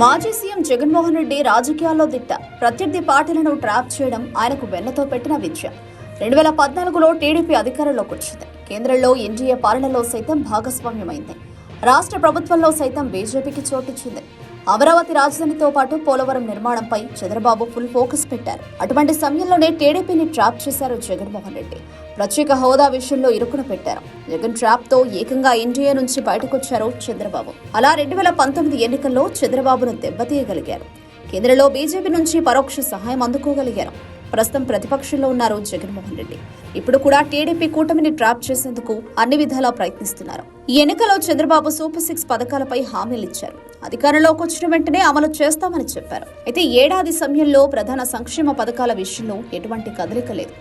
మాజీ సీఎం జగన్మోహన్ రెడ్డి రాజకీయాల్లో దిట్ట. ప్రత్యర్థి పార్టీలను ట్రాప్ చేయడం ఆయనకు వెన్నతో పెట్టిన విద్య. రెండు వేల పద్నాలుగులో టీడీపీ అధికారంలోకి వచ్చింది. కేంద్రంలో ఎన్డీఏ పాలనలో సైతం భాగస్వామ్యమైంది. రాష్ట్ర ప్రభుత్వంలో సైతం బీజేపీకి చోటిచ్చింది. అమరావతి రాజధానితో పాటు పోలవరం నిర్మాణంపై చంద్రబాబు ఫుల్ ఫోకస్ పెట్టారు. అటువంటి సమయంలోనే టీడీపీని ట్రాప్ చేశారు జగన్మోహన్ రెడ్డి. ప్రత్యేక హోదా విషయంలో ఇరుకున పెట్టారు. జగన్ ట్రాప్తో ఏకంగా ఎన్డీఏ నుంచి బయటకొచ్చారు చంద్రబాబు. అలా రెండు వేల పంతొమ్మిది ఎన్నికల్లో చంద్రబాబును దెబ్బతీయగలిగారు. కేంద్రంలో బీజేపీ నుంచి పరోక్ష సహాయం అందుకోగలిగారు. ప్రస్తుతం ప్రతిపక్షంలో ఉన్నారు జగన్మోహన్ రెడ్డి. ఇప్పుడు కూడా టీడీపీ కూటమిని ట్రాప్ చేసేందుకు అన్ని విధాలా ప్రయత్నిస్తున్నారు. ఈ ఎన్నికలో చంద్రబాబు సూపర్ సిక్స్ పథకాలపై హామీలు ఇచ్చారు. అధికారంలోకి వచ్చిన వెంటనే అమలు చేస్తామని చెప్పారు. అయితే ఏడాది సమయంలో ప్రధాన సంక్షేమ పథకాల విషయంలో ఎటువంటి కదలిక లేదు.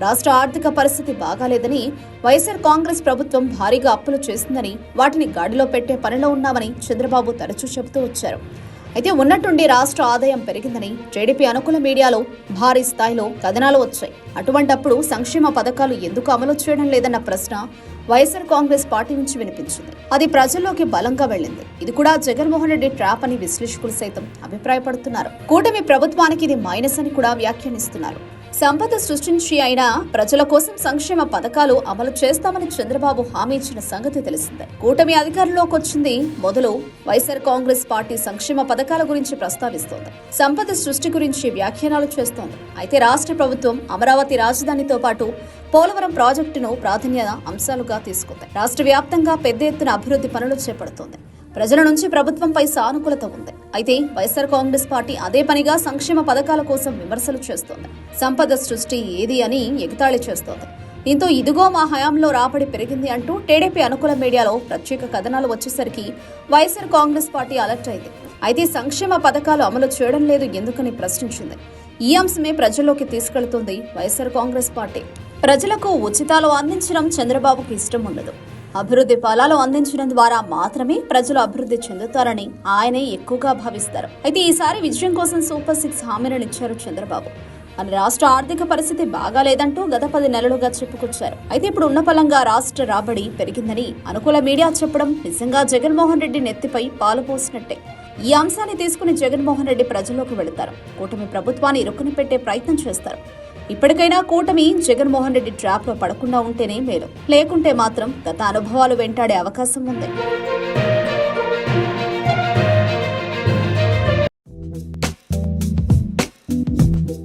రాష్ట్ర ఆర్థిక పరిస్థితి బాగాలేదని వైఎస్ఆర్ కాంగ్రెస్ ప్రభుత్వం భారీగా అప్పులు చేసిందని వాటిని గాడిలో పెట్టే పనిలో ఉన్నామని చంద్రబాబు తరచూ చెబుతూ వచ్చారు. అయితే ఉన్నట్టుండి రాష్ట్ర ఆదాయం పెరిగిందని టీడీపీ అనుకూల మీడియాలో భారీ స్థాయిలో కథనాలు వచ్చాయి. అటువంటప్పుడు సంక్షేమ పథకాలు ఎందుకు అమలు చేయడం లేదన్న ప్రశ్న వైఎస్ఆర్ కాంగ్రెస్ పార్టీ నుంచి వినిపించింది. అది ప్రజల్లోకి బలంగా వెళ్ళింది. ఇది కూడా జగన్మోహన్ రెడ్డి ట్రాప్ అని విశ్లేషకులు సైతం అభిప్రాయపడుతున్నారు. కూటమి ప్రభుత్వానికి ఇది మైనస్ అని కూడా వ్యాఖ్యానిస్తున్నారు. సంపద సృష్టించి అయినా ప్రజల కోసం సంక్షేమ పథకాలు అమలు చేస్తామని చంద్రబాబు హామీ ఇచ్చిన సంగతి తెలిసిందే. కూటమి అధికారంలోకి వచ్చింది మొదలు వైఎస్ఆర్ కాంగ్రెస్ పార్టీ సంక్షేమ పథకాల గురించి ప్రస్తావిస్తోంది. సంపద సృష్టి గురించి వ్యాఖ్యానాలు చేస్తోంది. అయితే రాష్ట్ర ప్రభుత్వం అమరావతి రాజధానితో పాటు పోలవరం ప్రాజెక్టును ప్రాధాన్యత అంశాలుగా తీసుకుంది. రాష్ట్ర వ్యాప్తంగా పెద్ద ఎత్తున అభివృద్ధి పనులు చేపడుతోంది. ప్రజల నుంచి ప్రభుత్వంపై సానుకూలత ఉంది. అయితే వైఎస్ఆర్ కాంగ్రెస్ పార్టీ అదే పనిగా సంక్షేమ పథకాల కోసం విమర్శలు చేస్తోంది. సంపద సృష్టి ఏది అని ఎగతాళి చేస్తోంది. దీంతో ఇదిగో మా హయాంలో రాబడి పెరిగింది అంటూ టీడీపీ అనుకూల మీడియాలో ప్రత్యేక కథనాలు వచ్చేసరికి వైఎస్ఆర్ కాంగ్రెస్ పార్టీ అలర్ట్ అయింది. అయితే సంక్షేమ పథకాలు అమలు చేయడం లేదు ఎందుకని ప్రశ్నించింది. ఈ అంశమే ప్రజల్లోకి తీసుకెళ్తుంది వైఎస్ఆర్ కాంగ్రెస్ పార్టీ. ప్రజలకు ఉచితాలు అందించడం చంద్రబాబుకు ఇష్టం ఉండదు. అభివృద్ధి ఫలాలు అందించడం ద్వారా మాత్రమే ప్రజలు అభివృద్ధి చెందుతారని ఆయనే ఎక్కువగా భావిస్తారు. అయితే ఈసారి విజయం కోసం సూపర్ సిక్స్ హామీలను ఇచ్చారు చంద్రబాబు. అని రాష్ట్ర ఆర్థిక పరిస్థితి బాగాలేదంటూ గత పది నెలలుగా చెప్పుకొచ్చారు. అయితే ఇప్పుడు ఉన్న పలంగా రాష్ట్ర రాబడి పెరిగిందని అనుకూల మీడియా చెప్పడం నిజంగా జగన్మోహన్ రెడ్డి నెత్తిపై పాలు పోసినట్టే. ఈ అంశాన్ని తీసుకుని జగన్మోహన్ రెడ్డి ప్రజల్లోకి వెళతారు. కూటమి ప్రభుత్వాన్ని ఇరుక్కుని పెట్టే ప్రయత్నం చేస్తారు. ఇప్పటికైనా కూటమి జగన్మోహన్ రెడ్డి ట్రాప్లో పడకుండా ఉంటేనే మేలు. లేకుంటే మాత్రం గత అనుభవాలు వెంటాడే అవకాశం ఉంది.